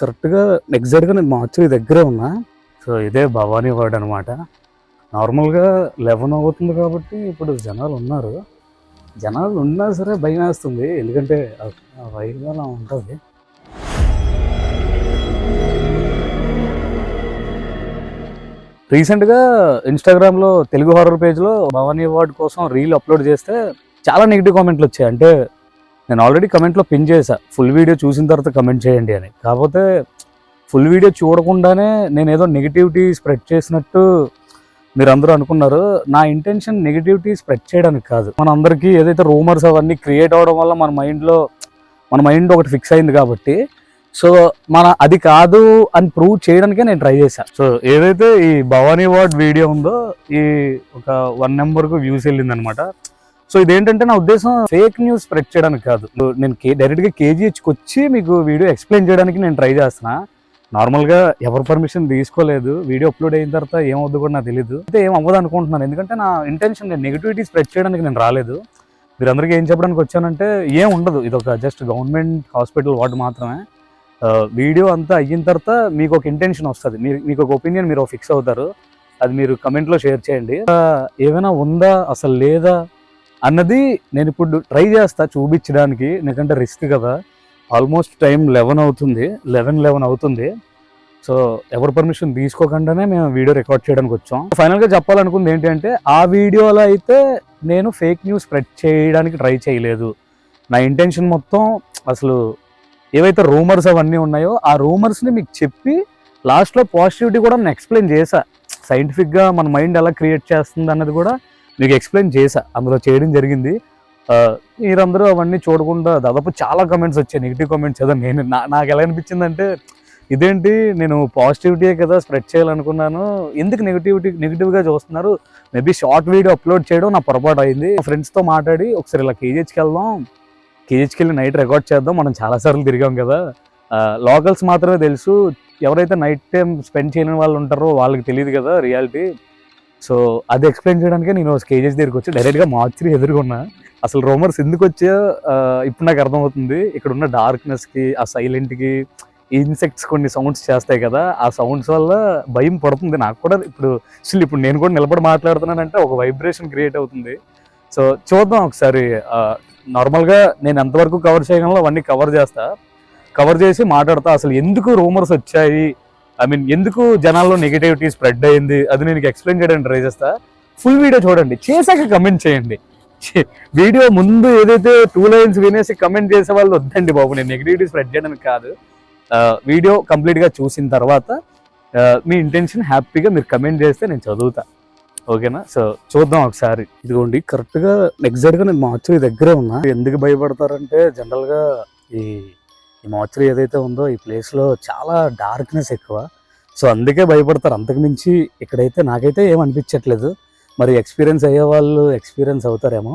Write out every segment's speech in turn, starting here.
కరెక్ట్గా ఎగ్జాక్ట్గా నేను మార్చి దగ్గరే ఉన్నా. సో ఇదే భవానీ వార్డ్ అనమాట నార్మల్గా లెవెన్ అవుతుంది కాబట్టి ఇప్పుడు జనాలు ఉన్నారు. జనాలు ఉన్నా సరే భయం వేస్తుంది. ఎందుకంటే ఆ అలా ఉంటుంది. రీసెంట్గా ఇన్స్టాగ్రామ్లో తెలుగు హారర్ పేజ్లో భవానీ అవార్డ్ కోసం రీల్ అప్లోడ్ చేస్తే చాలా నెగిటివ్ కామెంట్లు వచ్చాయి. అంటే నేను ఆల్రెడీ కమెంట్లో పిన్ చేశా. ఫుల్ వీడియో చూసిన తర్వాత కమెంట్ చేయండి అని. కాకపోతే ఫుల్ వీడియో చూడకుండానే నేను ఏదో నెగిటివిటీ స్ప్రెడ్ చేసినట్టు మీరు అందరూ అనుకున్నారు. నా ఇంటెన్షన్ నెగిటివిటీ స్ప్రెడ్ చేయడానికి కాదు. మన అందరికీ ఏదైతే రూమర్స్ అవన్నీ క్రియేట్ అవ్వడం వల్ల మన మైండ్లో మన మైండ్ ఒకటి ఫిక్స్ అయింది కాబట్టి. సో మన అది కాదు అని ప్రూవ్ చేయడానికే నేను ట్రై చేశాను సో ఏదైతే ఈ భవానీ వార్డ్ వీడియో ఉందో ఈ ఒక వన్ నెంబర్కు వ్యూస్ వెళ్ళింది అనమాట సో ఇదేంటంటే నా ఉద్దేశం ఫేక్ న్యూస్ స్ప్రెడ్ చేయడానికి కాదు. నేను కే డైరెక్ట్గా కేజీహెచ్కి వచ్చి మీకు వీడియో ఎక్స్ప్లెయిన్ చేయడానికి నేను ట్రై చేస్తున్నా. నార్మల్గా ఎవరు పర్మిషన్ తీసుకోలేదు. వీడియో అప్లోడ్ అయిన తర్వాత ఏమవుద్దు కూడా నాకు తెలియదు అయితే ఏం అవ్వదు అనుకుంటున్నాను. ఎందుకంటే నా ఇంటెన్షన్ నేను నెగిటివిటీ స్ప్రెడ్ చేయడానికి నేను రాలేదు. మీరందరికీ ఏం చెప్పడానికి వచ్చానంటే ఏం ఉండదు. ఇది ఒక జస్ట్ గవర్నమెంట్ హాస్పిటల్ వార్డు మాత్రమే. వీడియో అంతా అయిన తర్వాత మీకు ఒక ఇంటెన్షన్ వస్తుంది. మీరు మీకు ఒక ఒపీనియన్ మీరు ఫిక్స్ అవుతారు. అది మీరు కమెంట్లో షేర్ చేయండి. ఏమైనా ఉందా? అసలు లేదా? అన్నది నేను ఇప్పుడు ట్రై చేస్తా చూపించడానికి. ఎందుకంటే రిస్క్ కదా. ఆల్మోస్ట్ టైం లెవెన్ అవుతుంది. లెవెన్ లెవెన్ అవుతుంది. సో ఎవరి పర్మిషన్ తీసుకోకుండానే మేము వీడియో రికార్డ్ చేయడానికి వచ్చాం. ఫైనల్గా చెప్పాలనుకుంది ఏంటంటే ఆ వీడియోలో అయితే నేను ఫేక్ న్యూస్ స్ప్రెడ్ చేయడానికి ట్రై చేయలేదు. నా ఇంటెన్షన్ మొత్తం అసలు ఏవైతే రూమర్స్ అవన్నీ ఉన్నాయో ఆ రూమర్స్ని మీకు చెప్పి లాస్ట్లో పాజిటివిటీ కూడా నేను ఎక్స్ప్లెయిన్ చేశా. సైంటిఫిక్గా మన మైండ్ ఎలా క్రియేట్ చేస్తుంది అన్నది కూడా మీకు ఎక్స్ప్లెయిన్ చేసా అందులో చేయడం జరిగింది. మీరందరూ అవన్నీ చూడకుండా దాదాపు చాలా కమెంట్స్ వచ్చాయి. నెగిటివ్ కమెంట్స్ ఏదో నేను నా- నాకు ఎలా అనిపించిందంటే ఇదేంటి నేను పాజిటివిటీయే కదా స్ప్రెడ్ చేయాలనుకున్నాను. ఎందుకు నెగిటివిటీ నెగిటివ్గా చూస్తున్నారు? మేబీ షార్ట్ వీడియో అప్లోడ్ చేయడం నా పొరపాటు అయింది. ఫ్రెండ్స్తో మాట్లాడి ఒకసారి ఇలా కేజీహెచ్కి వెళ్దాం. కేజీహెచ్కి వెళ్ళి నైట్ రికార్డ్ చేద్దాం. మనం చాలాసార్లు తిరిగాం కదా. లోకల్స్ మాత్రమే తెలుసు. ఎవరైతే నైట్ టైం స్పెండ్ చేయని వాళ్ళు ఉంటారో వాళ్ళకి తెలియదు కదా రియాలిటీ సో అది ఎక్స్ప్లెయిన్ చేయడానికే నేను స్కేజెస్ దగ్గరికి వచ్చి డైరెక్ట్గా మార్చి ఎదుర్కొన్నా. అసలు రోమర్స్ ఎందుకు వచ్చా ఇప్పుడు నాకు అర్థమవుతుంది. ఇక్కడ ఉన్న డార్క్నెస్కి ఆ సైలెంట్కి ఇన్సెక్ట్స్ కొన్ని సౌండ్స్ చేస్తాయి కదా ఆ సౌండ్స్ వల్ల భయం పడుతుంది. నాకు కూడా ఇప్పుడు స్టిల్ ఇప్పుడు నేను కూడా నిలబడి మాట్లాడుతున్నానంటే ఒక వైబ్రేషన్ క్రియేట్ అవుతుంది. సో చూద్దాం ఒకసారి నార్మల్గా నేను ఎంతవరకు కవర్ చేయగలను అవన్నీ కవర్ చేస్తా. కవర్ చేసి మాట్లాడతా. అసలు ఎందుకు రూమర్స్ వచ్చాయి? ఐ మీన్ ఎందుకు జనాల్లో నెగిటివిటీ స్ప్రెడ్ అయింది? అది నేను ఎక్స్ప్లెయిన్ చేయడానికి ట్రై చేస్తా. ఫుల్ వీడియో చూడండి. చేశాక కమెంట్ చేయండి. వీడియో ముందు ఏదైతే టూ లైన్స్ వినేసి కమెంట్ చేసే వాళ్ళు వద్దండి బాబు. నేను నెగిటివిటీ స్ప్రెడ్ చేయడానికి కాదు. వీడియో కంప్లీట్గా చూసిన తర్వాత మీ ఇంటెన్షన్ హ్యాపీగా మీరు కమెంట్ చేస్తే నేను చదువుతా. ఓకేనా? సో చూద్దాం ఒకసారి. ఇదిగోండి కరెక్ట్గా ఎగ్జాక్ట్గా నేను మార్చురీ దగ్గరే ఉన్నా. ఎందుకు భయపడతారంటే జనరల్గా ఈ ఈ ఏదైతే ఉందో ఈ ప్లేస్లో చాలా డార్క్నెస్ ఎక్కువ. సో అందుకే భయపడతారు. అంతకుమించి ఇక్కడైతే నాకైతే ఏం అనిపించట్లేదు. మరి ఎక్స్పీరియన్స్ అయ్యే వాళ్ళు ఎక్స్పీరియన్స్ అవుతారేమో.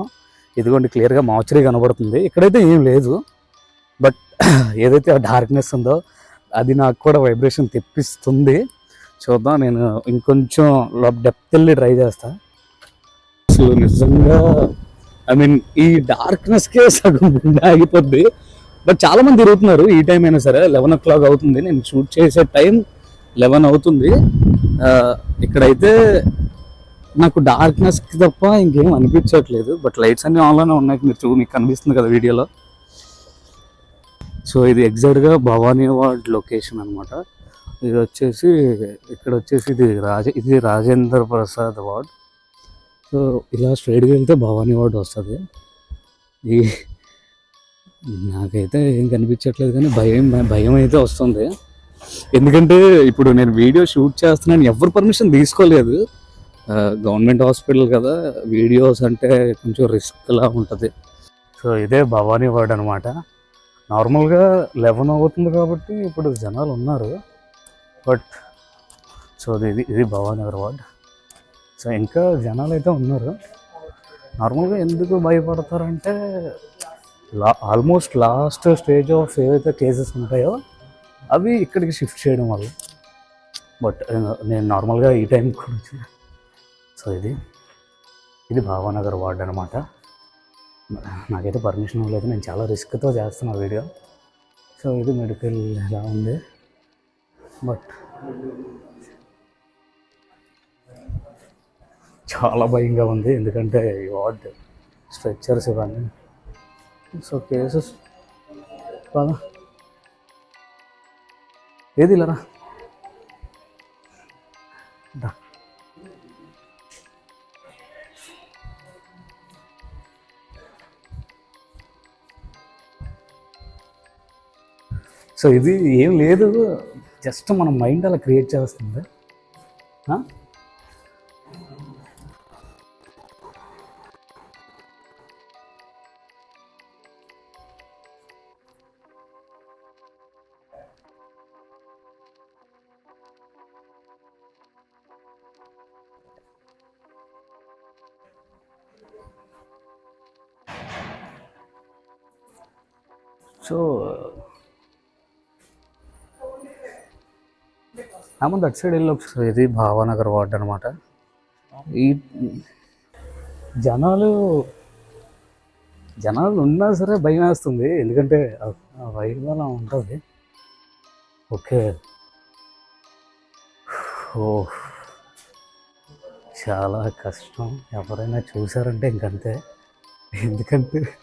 ఇదిగోండి క్లియర్గా మోచరీ కనబడుతుంది. ఇక్కడైతే ఏం లేదు. బట్ ఏదైతే ఆ డార్క్నెస్ ఉందో అది నాకు కూడా వైబ్రేషన్ తెప్పిస్తుంది. చూద్దాం నేను ఇంకొంచెం డెప్త్ వెళ్ళి ట్రై చేస్తాను అసలు నిజంగా ఐ మీన్ ఈ డార్క్నెస్కే సగం ఆగిపోద్ది. బట్ చాలా మంది తిరుగుతున్నారు. ఈ టైం అయినా సరే లెవెన్ ఓ క్లాక్ అవుతుంది. నేను షూట్ చేసే టైం లెవెన్ అవుతుంది. ఇక్కడైతే నాకు డార్క్నెస్కి తప్ప ఇంకేం అనిపించట్లేదు. బట్ లైట్స్ అన్ని ఆన్లోనే ఉన్నాయి. మీరు చూ మీకు కనిపిస్తుంది కదా వీడియోలో. సో ఇది ఎగ్జాక్ట్గా భవానీ వార్డ్ లొకేషన్ అనమాట ఇది వచ్చేసి ఇక్కడ వచ్చేసి ఇది రాజ ఇది రాజేంద్ర ప్రసాద్ వార్డ్. సో ఇలా స్ట్రైట్గా వెళ్తే భవానీ వార్డ్ వస్తుంది. ఈ నాకైతే ఏం కనిపించట్లేదు కానీ భయం భయం అయితే వస్తుంది. ఎందుకంటే ఇప్పుడు నేను వీడియో షూట్ చేస్తున్నాను ఎవరు పర్మిషన్ తీసుకోలేదు. గవర్నమెంట్ హాస్పిటల్ కదా వీడియోస్ అంటే కొంచెం రిస్క్లా ఉంటుంది. సో ఇదే భవానీ వార్డ్ అనమాట నార్మల్గా లెవెన్ అవుతుంది కాబట్టి ఇప్పుడు జనాలు ఉన్నారు. బట్ సో ఇది ఇది భవానగర్ వార్డ్. సో ఇంకా జనాలు అయితే ఉన్నారు. నార్మల్గా ఎందుకు భయపడతారంటే లా ఆల్మోస్ట్ లాస్ట్ స్టేజ్ ఆఫ్ ఏవైతే కేసెస్ ఉంటాయో అవి ఇక్కడికి షిఫ్ట్ చేయడం వల్ల. బట్ uh, నేను నార్మల్గా ఈ టైం కూడా వచ్చిన. సో ఇది ఇది భావానగర్ వార్డ్ అనమాట నాకైతే పర్మిషన్ లేదు నేను చాలా రిస్క్తో చేస్తున్నా వీడియో సో ఇది మెడికల్ ఎలా ఉంది? బట్ చాలా భయంగా ఉంది. ఎందుకంటే ఈ వార్డ్ స్ట్రెచ్చర్స్ ఇవన్నీ సో కేసెస్ బాగా ఏది ఇలా సో ఇది ఏం లేదు జస్ట్ మన మైండ్ అలా క్రియేట్ చేస్తుంది ఆమె దట్ సైడ్ వెళ్ళి ఒకసారి ఇది భావానగర్ వార్డ్ అనమాట ఈ జనాలు జనాలు ఉన్నా సరే భయం వేస్తుంది. ఎందుకంటే ఆ- అలా ఉంటుంది. ఓకే. ఓ చాలా కష్టం. ఎవరైనా చూసారంటే ఇంకంతే. ఎందుకంటే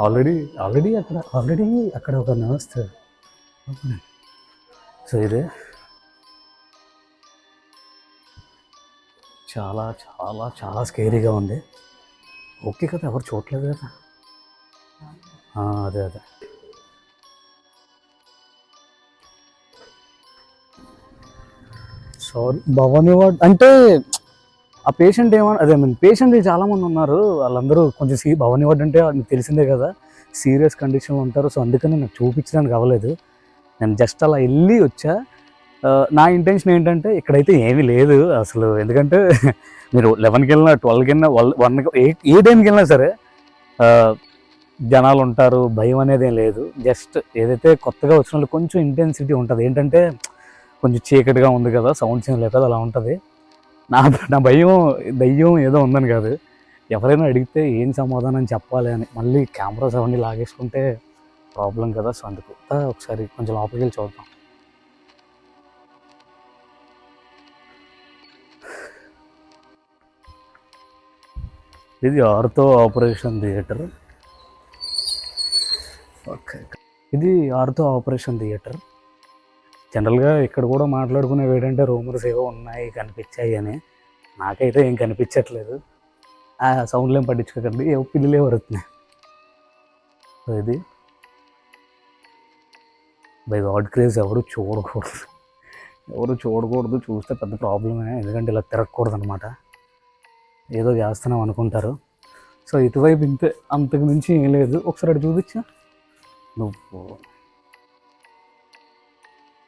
ఆల్రెడీ ఆల్రెడీ అక్కడ ఆల్రెడీ అక్కడ ఒక నర్స్. సో ఇదే. చాలా చాలా చాలా స్కేరీగా ఉంది. ఓకే కదా ఎవరు చూడలేదు కదా? అదే అదే. సారీ భవానీ వార్డ్ అంటే ఆ పేషెంట్ ఏమన్నా అదే మీన్ పేషెంట్ చాలా మంది ఉన్నారు. వాళ్ళందరూ కొంచెం సీ భవానీ వార్డ్ అంటే మీకు తెలిసిందే కదా. సీరియస్ కండిషన్లో ఉంటారు. సో అందుకని నాకు చూపించడానికి అవ్వలేదు. నేను జస్ట్ అలా వెళ్ళి వచ్చా. నా ఇంటెన్షన్ ఏంటంటే ఇక్కడైతే ఏమీ లేదు అసలు. ఎందుకంటే మీరు లెవెన్కి వెళ్ళినా ట్వెల్వ్కి వెళ్ళినా వన్ ఏ ఏ టైంకి వెళ్ళినా సరే జనాలు ఉంటారు భయం అనేది ఏం లేదు. జస్ట్ ఏదైతే కొత్తగా వచ్చిన వాళ్ళు కొంచెం ఇంటెన్సిటీ ఉంటుంది. ఏంటంటే కొంచెం చీకటిగా ఉంది కదా సౌండ్స్ ఏం లేదు కదా అలా ఉంటుంది. నా నా భయం దయ్యం ఏదో ఉందని కాదు. ఎవరైనా అడిగితే ఏం సమాధానం చెప్పాలి అని. మళ్ళీ కెమెరాస్ అవన్నీ లాగేసుకుంటే ప్రాబ్లం కదా. సో అందుకు ఒకసారి కొంచెం లోపలికి వెళ్ళి చూద్దాం. ఇది ఆర్తో ఆపరేషన్ థియేటర్. ఓకే. ఇది ఆర్తో ఆపరేషన్ థియేటర్. జనరల్గా ఇక్కడ కూడా మాట్లాడుకునేవి ఏంటంటే రూమర్స్ ఏవో ఉన్నాయి కనిపించాయి అని. నాకైతే ఏం కనిపించట్లేదు. ఆ సౌండ్లు ఏం పట్టించుకోకండి. ఏవో పిల్లలే వరుతున్నాయి. సో ఇది. బై గాడ్ క్రేజ్ ఎవరు చూడకూడదు. ఎవరు చూడకూడదు చూస్తే పెద్ద ప్రాబ్లమే. ఎందుకంటే ఇలా తిరగకూడదు అనమాట ఏదో చేస్తున్నాం అనుకుంటారు. సో ఇటువైపు ఇంతే అంతకు మించి ఏం లేదు. ఒకసారి అటు చూపించా. నువ్వు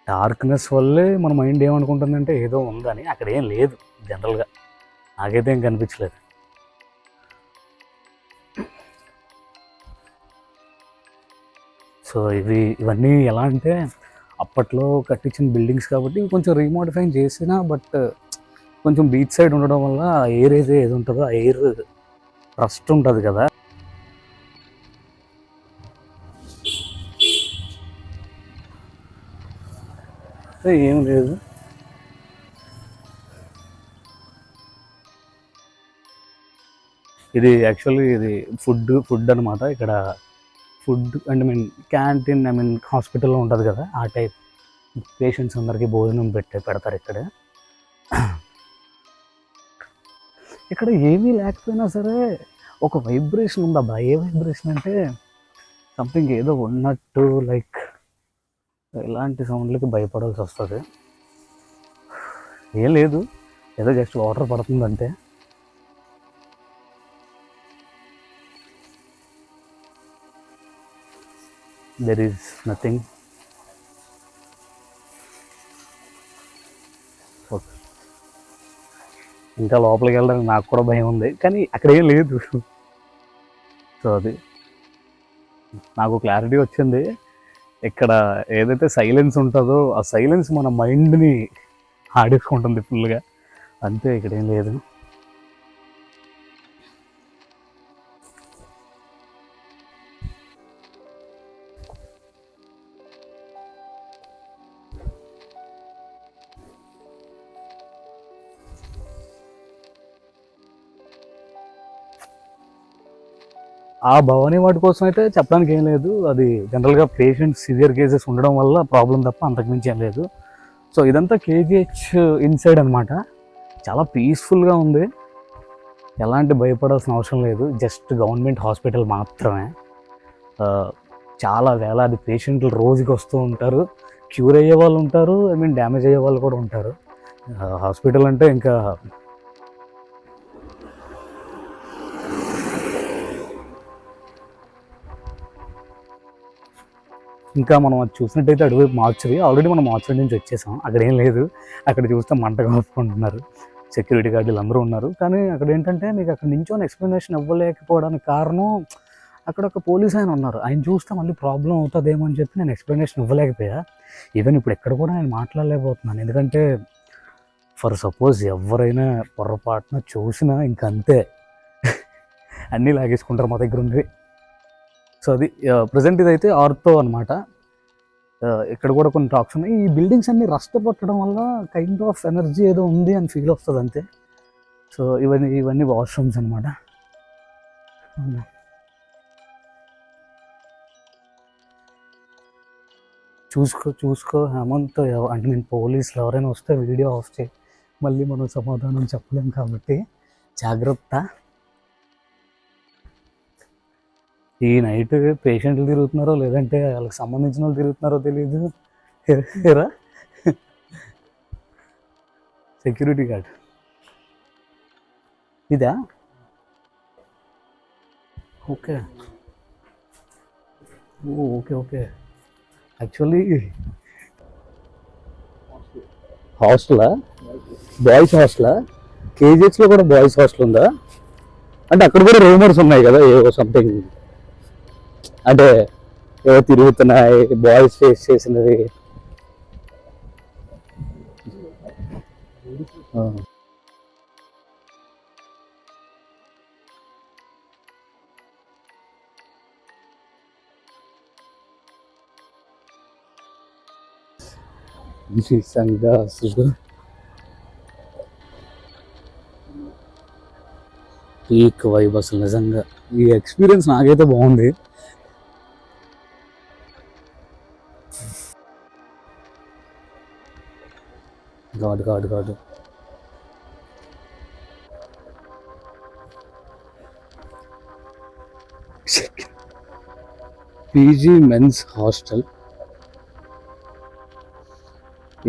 డార్క్నెస్ వల్లే మన మైండ్ ఏమనుకుంటుందంటే ఏదో ఉందని అక్కడ ఏం లేదు జనరల్గా. నాకైతే ఏం కనిపించలేదు. సో ఇవి ఇవన్నీ ఎలా అంటే అప్పట్లో కట్టించిన బిల్డింగ్స్ కాబట్టి కొంచెం రీమోడిఫై చేసినా బట్ కొంచెం బీచ్ సైడ్ ఉండడం వల్ల ఎయిర్ అయితే ఏది ఉంటుందో ఆ ఎయిర్ రస్ట్ ఉంటుంది కదా. ఏం లేదు. ఇది యాక్చువల్లీ ఇది ఫుడ్ ఫుడ్ అనమాట ఇక్కడ food and mean canteen I mean హాస్పిటల్లో ఉంటుంది కదా ఆ టైప్ పేషెంట్స్ అందరికీ భోజనం పెట్టే పెడతారు ఇక్కడ. ఇక్కడ ఏమీ లేకపోయినా సరే ఒక వైబ్రేషన్ ఉంది? అబ్బా ఏ వైబ్రేషన్ అంటే సంథింగ్ ఏదో ఉన్నట్టు లైక్ ఇలాంటి సౌండ్లకి భయపడాల్సి వస్తుంది. ఏం లేదు ఏదో జస్ట్ వాటర్ పడుతుంది దెర్ ఈస్ నథింగ్ ఇంకా లోపలికి వెళ్ళడానికి నాకు కూడా భయం ఉంది. కానీ అక్కడ ఏం లేదు. సో అది. నాకు క్లారిటీ వచ్చింది. ఇక్కడ ఏదైతే సైలెన్స్ ఉంటుందో ఆ సైలెన్స్ మన మైండ్ని ఆడేసుకుంటుంది ఫుల్గా అంతే ఇక్కడ ఏం లేదు. ఆ భవానీ వాటి కోసం అయితే చెప్పడానికి ఏం లేదు. అది జనరల్గా పేషెంట్ సివియర్ కేసెస్ ఉండడం వల్ల ప్రాబ్లం తప్ప అంతకుమించి ఏం లేదు. సో ఇదంతా కేజీహెచ్ ఇన్సైడ్ అనమాట చాలా పీస్ఫుల్గా ఉంది. ఎలాంటి భయపడాల్సిన అవసరం లేదు. జస్ట్ గవర్నమెంట్ హాస్పిటల్ మాత్రమే. చాలా వేలాది పేషెంట్లు రోజుకి వస్తూ ఉంటారు. క్యూర్ అయ్యే వాళ్ళు ఉంటారు. ఐ మీన్ డ్యామేజ్ అయ్యే వాళ్ళు కూడా ఉంటారు. హాస్పిటల్ అంటే ఇంకా ఇంకా మనం అది చూసినట్టయితే అటువైపు మార్చరీ ఆల్రెడీ మనం మార్చుడి నుంచి వచ్చేసాం. అక్కడ ఏం లేదు. అక్కడ చూస్తే మంట కాపుకుంటున్నారు సెక్యూరిటీ గార్డులు అందరూ ఉన్నారు. కానీ అక్కడ ఏంటంటే మీకు అక్కడ నించొని ఎక్స్ప్లెనేషన్ ఇవ్వలేకపోవడానికి కారణం అక్కడ ఒక పోలీస్ ఆయన ఉన్నారు. ఆయన చూస్తే మళ్ళీ ప్రాబ్లం అవుతుందేమో అని చెప్పి నేను ఎక్స్ప్లెనేషన్ ఇవ్వలేకపోయా. ఈవెన్ ఇప్పుడు ఎక్కడ కూడా నేను మాట్లాడలేకపోతున్నాను. ఎందుకంటే ఫర్ సపోజ్ ఎవరైనా పొరపాటున చూసినా ఇంక అంతే అన్నీ లాగేసుకుంటారు మా దగ్గర ఉండి సో అది ప్రజెంట్ ఇదైతే ఆర్తో అనమాట ఇక్కడ కూడా కొన్ని టాక్స్ ఉన్నాయి. ఈ బిల్డింగ్స్ అన్ని రస్ట్ పట్టడం వల్ల కైండ్ ఆఫ్ ఎనర్జీ ఏదో ఉంది అని ఫీల్ వస్తుంది అంతే. సో ఇవన్నీ ఇవన్నీ వాష్రూమ్స్ అనమాట చూసుకో చూసుకో హేమంత్ అంటే నేను పోలీసులు ఎవరైనా వస్తే వీడియో ఆఫ్ చేయి. మళ్ళీ మనం సమాధానం చెప్పలేం కాబట్టి జాగ్రత్త. ఈ నైట్ పేషెంట్లు తిరుగుతున్నారో లేదంటే వాళ్ళకి సంబంధించిన వాళ్ళు తిరుగుతున్నారో తెలియదు సెక్యూరిటీ గార్డ్. ఇదా? Okay. Oh okay okay. Actually హాస్టలా? బాయ్స్ హాస్టలా? కేజీహెచ్లో కూడా బాయ్స్ హాస్టల్ ఉందా? అంటే అక్కడ కూడా రూమర్స్ ఉన్నాయి కదా ఏవో సంథింగ్ అంటే ఏవో తిరుగుతున్నాయి బాయ్స్ ఫేస్ చేసినవి ఆ. పీక్ వైబ్ అసలు నిజంగా. ఈ ఎక్స్పీరియన్స్ నాకైతే బాగుంది. God god god. PG men's hostel.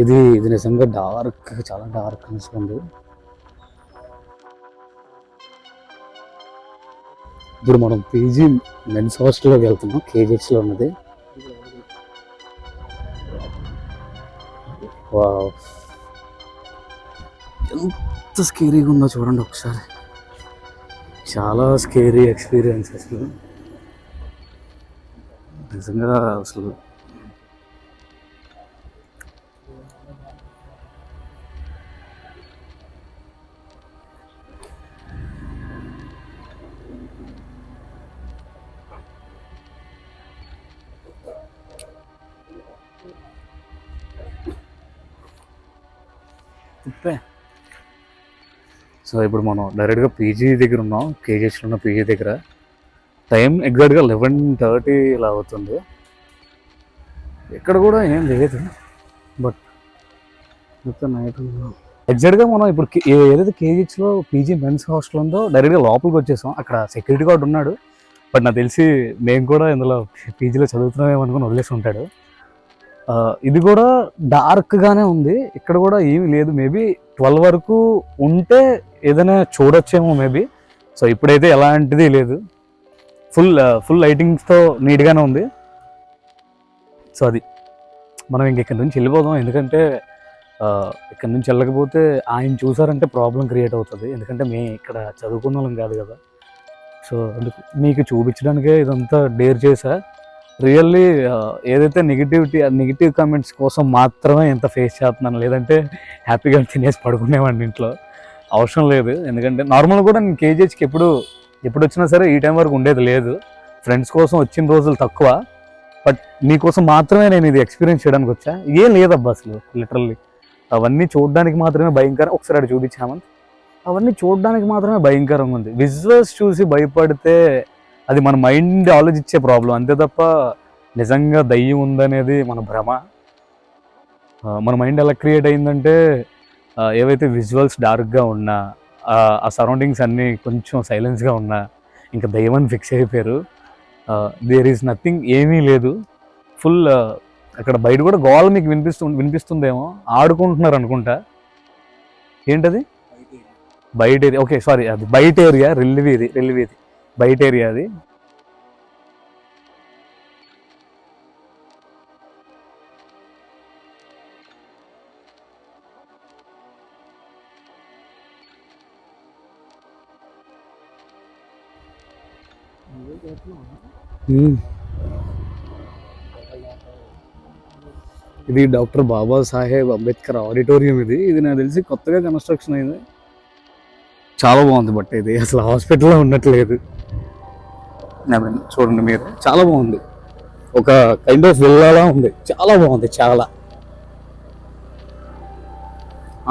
ఇది ఇది నిజంగా డార్క్ చాలా డార్క్ ఉంది ఇప్పుడు మనం పీజీ మెన్స్ హాస్టల్లోకి వెళ్తున్నాం. కేజీహెచ్లో ఉన్నది. వావ్. ఎంత స్కేరీగా ఉందో చూడండి ఒకసారి. చాలా స్కేరీ ఎక్స్పీరియన్స్ అసలు నిజంగా అసలు సో ఇప్పుడు మనం డైరెక్ట్గా పీజీ దగ్గర ఉన్నాం కేజీహెచ్లో ఉన్న పీజీ దగ్గర. టైం ఎగ్జాక్ట్గా లెవెన్ థర్టీ ఇలా అవుతుంది. ఇక్కడ కూడా ఏం లేదు. బట్ మొత్తం నైట్ ఎగ్జాక్ట్గా మనం ఇప్పుడు ఏదైతే కేజీహెచ్లో పీజీ మెన్స్ హాస్టల్ ఉందో డైరెక్ట్గా లోపలికి వచ్చేసాం. అక్కడ సెక్యూరిటీ గార్డ్ ఉన్నాడు. బట్ నాకు తెలిసి మేము కూడా ఇందులో పీజీలో చదువుతున్నామేమో అనుకుని వదిలేసి ఉంటాడు. ఇది కూడా డార్క్గానే ఉంది. ఇక్కడ కూడా ఏమీ లేదు. మేబీ ట్వెల్వ్ వరకు ఉంటే ఏదైనా చూడొచ్చేమో మేబీ. సో ఇప్పుడైతే ఎలాంటిది లేదు. ఫుల్ ఫుల్ లైటింగ్స్తో నీట్గానే ఉంది. సో అది. మనం ఇంక ఇక్కడి నుంచి వెళ్ళిపోదాం. ఎందుకంటే uh, ఇక్కడి నుంచి వెళ్ళకపోతే ఆయన చూసారంటే ప్రాబ్లం క్రియేట్ అవుతుంది. ఎందుకంటే మేము ఇక్కడ చదువుకున్న వాళ్ళం కాదు కదా. సో అందుకు మీకు చూపించడానికే ఇదంతా డేర్ చేశా. రియల్లీ uh, ఏదైతే నెగిటివిటీ నెగిటివ్ కామెంట్స్ కోసం మాత్రమే ఎంత ఫేస్ చేస్తున్నాను. లేదంటే హ్యాపీగా తినేసి పడుకునేవాడిని ఇంట్లో. అవసరం లేదు. ఎందుకంటే నార్మల్ కూడా నేను కేజీహెచ్కి ఎప్పుడు ఎప్పుడు వచ్చినా సరే ఈ టైం వరకు ఉండేది లేదు. ఫ్రెండ్స్ కోసం వచ్చిన రోజులు తక్కువ. బట్ నీకోసం మాత్రమే నేను ఇది ఎక్స్పీరియన్స్ చేయడానికి వచ్చా? ఏం లేదబ్బా అసలు లిటరల్లీ అవన్నీ చూడడానికి మాత్రమే భయంకరం ఒకసారి అటు చూపించామని అవన్నీ చూడడానికి మాత్రమే భయంకరంగా ఉంది. విజువల్స్ చూసి భయపడితే అది మన మైండ్ ఆలోచించే ప్రాబ్లం అంతే తప్ప నిజంగా దయ్యం ఉందనేది మన భ్రమ. మన మైండ్ ఎలా క్రియేట్ అయిందంటే ఏవైతే విజువల్స్ డార్క్గా ఉన్నా ఆ, సరౌండింగ్స్ అన్నీ కొంచెం సైలెన్స్గా ఉన్నా ఇంకా దయ్యం అని ఫిక్స్ అయిపోయారు దేర్ ఈజ్ నథింగ్ ఏమీ లేదు. ఫుల్ అక్కడ బయట కూడా గోల మీకు వినిపిస్తు వినిపిస్తుందేమో. ఆడుకుంటున్నారు అనుకుంటా. ఏంటది? బయట ఏరియా. ఓకే సారీ అది బయట ఏరియా రెల్లివీది రెల్లివీది బయట ఏరియా అది. ఇది డాక్టర్ బాబాసాహెబ్ అంబేద్కర్ ఆడిటోరియం ఇది. ఇది నాకు తెలిసి కొత్తగా కన్స్ట్రక్షన్ అయింది. చాలా బాగుంది బట్ ఇది అసలు హాస్పిటల్లో ఉన్నట్లేదు చూడండి మీరు. చాలా బాగుంది. ఒక కైండ్ ఆఫ్ విల్లాలా ఉంది. చాలా బాగుంది చాలా.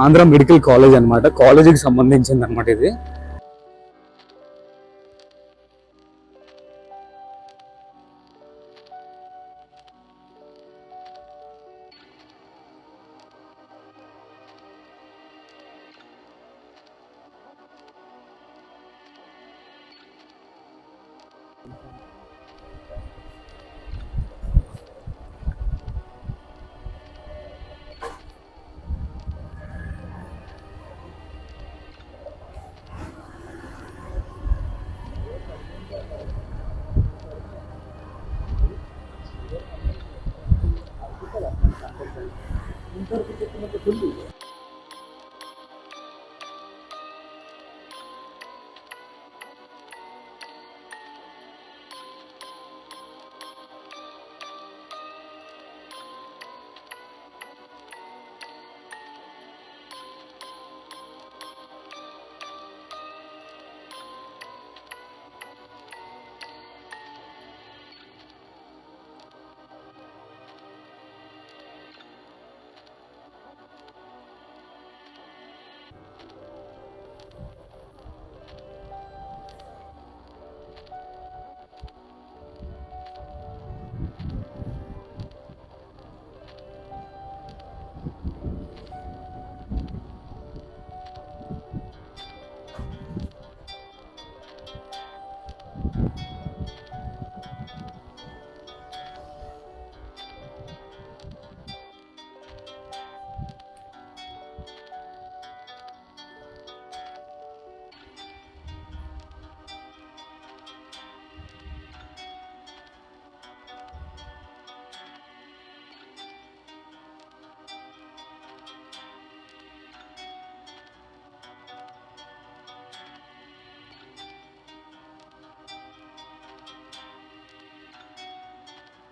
ఆంధ్ర మెడికల్ కాలేజ్ అనమాట కాలేజీకి సంబంధించింది అనమాట ఇది.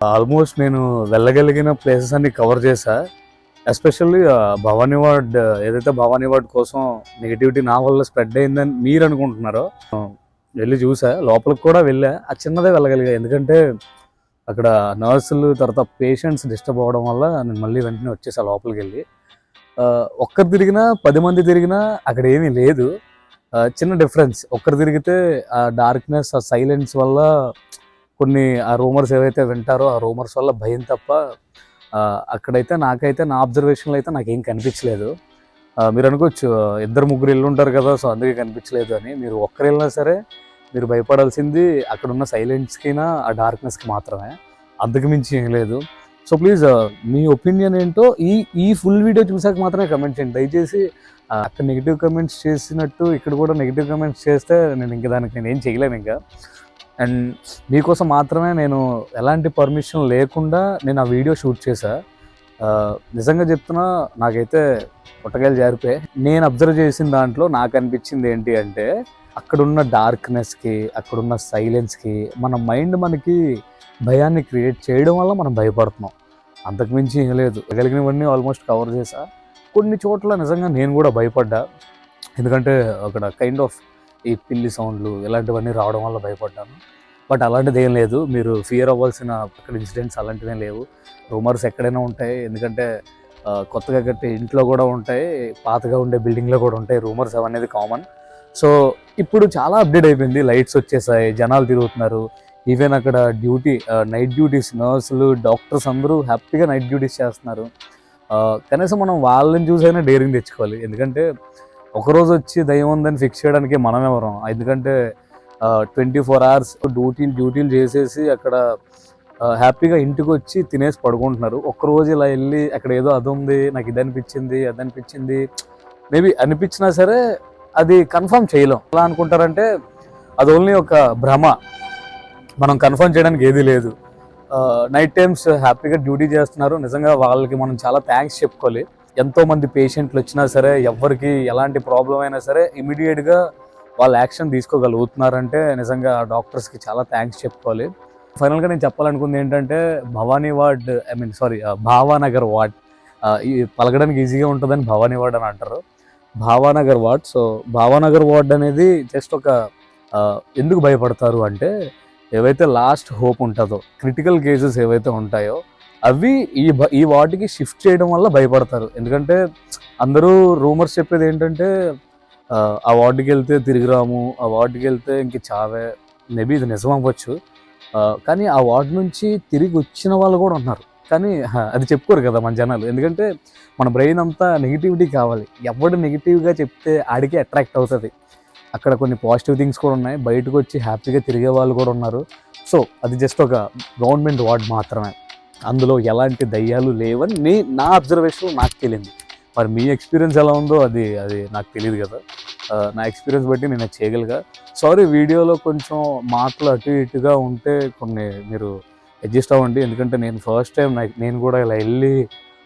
ఆల్మోస్ట్ నేను వెళ్ళగలిగిన ప్లేసెస్ అన్ని కవర్ చేశా. ఎస్పెషల్లీ భవానీ వార్డ్ ఏదైతే భవానీ వార్డ్ కోసం నెగిటివిటీ నా వల్ల స్ప్రెడ్ అయిందని మీరు అనుకుంటున్నారో వెళ్ళి చూసా లోపలికి కూడా వెళ్ళా. ఆ చిన్నదే వెళ్ళగలిగా. ఎందుకంటే అక్కడ నర్సులు తర్వాత పేషెంట్స్ డిస్టర్బ్ అవ్వడం వల్ల నేను మళ్ళీ వెంటనే వచ్చేసా లోపలికి వెళ్ళి. ఒక్కరు తిరిగినా పది మంది తిరిగినా అక్కడ ఏమీ లేదు. చిన్న డిఫరెన్స్ ఒక్కరు తిరిగితే ఆ డార్క్నెస్ ఆ సైలెన్స్ వల్ల కొన్ని ఆ రూమర్స్ ఏవైతే వింటారో ఆ రూమర్స్ వల్ల భయం తప్ప అక్కడైతే నాకైతే నా అబ్జర్వేషన్లో అయితే నాకేం కనిపించలేదు. మీరు అనుకోవచ్చు ఇద్దరు ముగ్గురు ఇల్లు ఉంటారు కదా సో అందుకే కనిపించలేదు అని. మీరు ఒక్కరు వెళ్ళినా సరే మీరు భయపడాల్సింది అక్కడ ఉన్న సైలెన్స్కినా ఆ డార్క్నెస్కి మాత్రమే. అందుకు మించి ఏం లేదు. సో ప్లీజ్ మీ ఒపీనియన్ ఏంటో ఈ ఈ ఫుల్ వీడియో చూసాక మాత్రమే కమెంట్ చేయండి. దయచేసి అక్కడ నెగిటివ్ కమెంట్స్ చేసినట్టు ఇక్కడ కూడా నెగిటివ్ కమెంట్స్ చేస్తే నేను ఇంకా దానికి నేను ఏం చేయలేను ఇంకా. అండ్ మీకోసం మాత్రమే నేను ఎలాంటి పర్మిషన్ లేకుండా నేను ఆ వీడియో షూట్ చేశా. నిజంగా చెప్తున్నా నాకైతే పుట్టకాయలు జారిపోయి నేను అబ్జర్వ్ చేసిన దాంట్లో నాకు అనిపించింది ఏంటి అంటే అక్కడున్న డార్క్నెస్కి అక్కడున్న సైలెన్స్కి మన మైండ్ మనకి భయాన్ని క్రియేట్ చేయడం వల్ల మనం భయపడుతున్నాం. అంతకుమించి ఏం లేదు. కలిగినవన్నీ ఆల్మోస్ట్ కవర్ చేశా. కొన్ని చోట్ల నిజంగా నేను కూడా భయపడ్డా. ఎందుకంటే అక్కడ కైండ్ ఆఫ్ ఈ పిల్లి సౌండ్లు ఇలాంటివన్నీ రావడం వల్ల భయపడ్డాను. బట్ అలాంటిది ఏం లేదు. మీరు ఫియర్ అవ్వాల్సిన అక్కడ ఇన్సిడెంట్స్ అలాంటివి లేవు. రూమర్స్ ఎక్కడైనా ఉంటాయి. ఎందుకంటే కొత్తగా కట్టే ఇంట్లో కూడా ఉంటాయి. పాతగా ఉండే బిల్డింగ్లో కూడా ఉంటాయి. రూమర్స్ అవన్నీ కామన్ సో ఇప్పుడు చాలా అప్డేట్ అయిపోయింది. లైట్స్ వచ్చేసాయి. జనాలు తిరుగుతున్నారు. ఈవెన్ అక్కడ డ్యూటీ నైట్ డ్యూటీస్ నర్సులు డాక్టర్స్ అందరూ హ్యాపీగా నైట్ డ్యూటీస్ చేస్తున్నారు. కనీసం మనం వాళ్ళని చూసైనా డేరింగ్ తెచ్చుకోవాలి. ఎందుకంటే ఒకరోజు వచ్చి దయ్యం ఉందని ఫిక్స్ చేయడానికి మనం ఎవరం? ఎందుకంటే ట్వంటీ ఫోర్ అవర్స్ డ్యూటీలు డ్యూటీలు చేసేసి అక్కడ హ్యాపీగా ఇంటికి వచ్చి తినేసి పడుకుంటున్నారు. ఒక్కరోజు ఇలా వెళ్ళి అక్కడ ఏదో అది ఉంది నాకు ఇది అనిపించింది అది అనిపించింది మేబీ అనిపించినా సరే అది కన్ఫర్మ్ చేయలేం. ఎలా అనుకుంటారంటే అది ఓన్లీ ఒక భ్రమ. మనం కన్ఫర్మ్ చేయడానికి ఏది లేదు. నైట్ టైమ్స్ హ్యాపీగా డ్యూటీ చేస్తున్నారు. నిజంగా వాళ్ళకి మనం చాలా థ్యాంక్స్ చెప్పుకోవాలి. ఎంతోమంది పేషెంట్లు వచ్చినా సరే ఎవరికి ఎలాంటి ప్రాబ్లం అయినా సరే ఇమీడియట్గా వాళ్ళు యాక్షన్ తీసుకోగలుగుతున్నారంటే నిజంగా డాక్టర్స్కి చాలా థ్యాంక్స్ చెప్పుకోవాలి. ఫైనల్గా నేను చెప్పాలనుకుంది ఏంటంటే Bhavani ward I mean sorry Bhavanagar ward ఈ పలకడానికి ఈజీగా ఉంటుందని భవానీ వార్డ్ అని అంటారు. Bhavanagar ward so Bhavanagar ward అనేది జస్ట్ ఒక ఎందుకు భయపడతారు అంటే ఏవైతే లాస్ట్ హోప్ ఉంటుందో క్రిటికల్ కేసెస్ ఏవైతే ఉంటాయో అవి ఈ ఈ వాటికి షిఫ్ట్ చేయడం వల్ల భయపడతారు. ఎందుకంటే అందరూ రూమర్స్ చెప్పేది ఏంటంటే ఆ, వార్డుకి వెళ్తే తిరిగి రాము ఆ వార్డుకి వెళ్తే ఇంక చావే మేబీ ఇది నిజం అవ్వచ్చు. కానీ ఆ వార్డు నుంచి తిరిగి వచ్చిన వాళ్ళు కూడా ఉన్నారు కానీ అది చెప్పుకోరు కదా మన జనాలు. ఎందుకంటే మన బ్రెయిన్ అంతా నెగిటివిటీ కావాలి. ఎవడు నెగిటివ్గా చెప్తే ఆడికి అట్రాక్ట్ అవుతుంది. అక్కడ కొన్ని పాజిటివ్ థింగ్స్ కూడా ఉన్నాయి. బయటకు వచ్చి హ్యాపీగా తిరిగే వాళ్ళు కూడా ఉన్నారు. సో అది జస్ట్ ఒక గవర్నమెంట్ వార్డ్ మాత్రమే. అందులో ఎలాంటి దయ్యాలు లేవని నే నా అబ్జర్వేషన్ నాకు తెలియంది. మరి మీ ఎక్స్పీరియన్స్ ఎలా ఉందో అది అది నాకు తెలియదు కదా. నా ఎక్స్పీరియన్స్ బట్టి నేను చేయగలిగా. సారీ వీడియోలో కొంచెం మాటలు అటు ఇటుగా ఉంటే కొన్ని మీరు అడ్జస్ట్ అవ్వండి. ఎందుకంటే నేను ఫస్ట్ టైం నేను కూడా ఇలా వెళ్ళి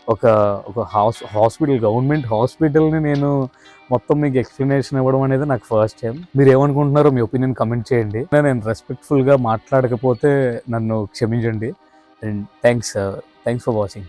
ఒక ఒక హాస్ హాస్పిటల్ గవర్నమెంట్ హాస్పిటల్ని నేను మొత్తం మీకు ఎక్స్ప్లెనేషన్ ఇవ్వడం అనేది నాకు ఫస్ట్ టైం మీరు ఏమనుకుంటున్నారో మీ ఒపీనియన్ కమెంట్ చేయండి. నేను రెస్పెక్ట్ఫుల్గా మాట్లాడకపోతే నన్ను క్షమించండి. And thanks thanks for watching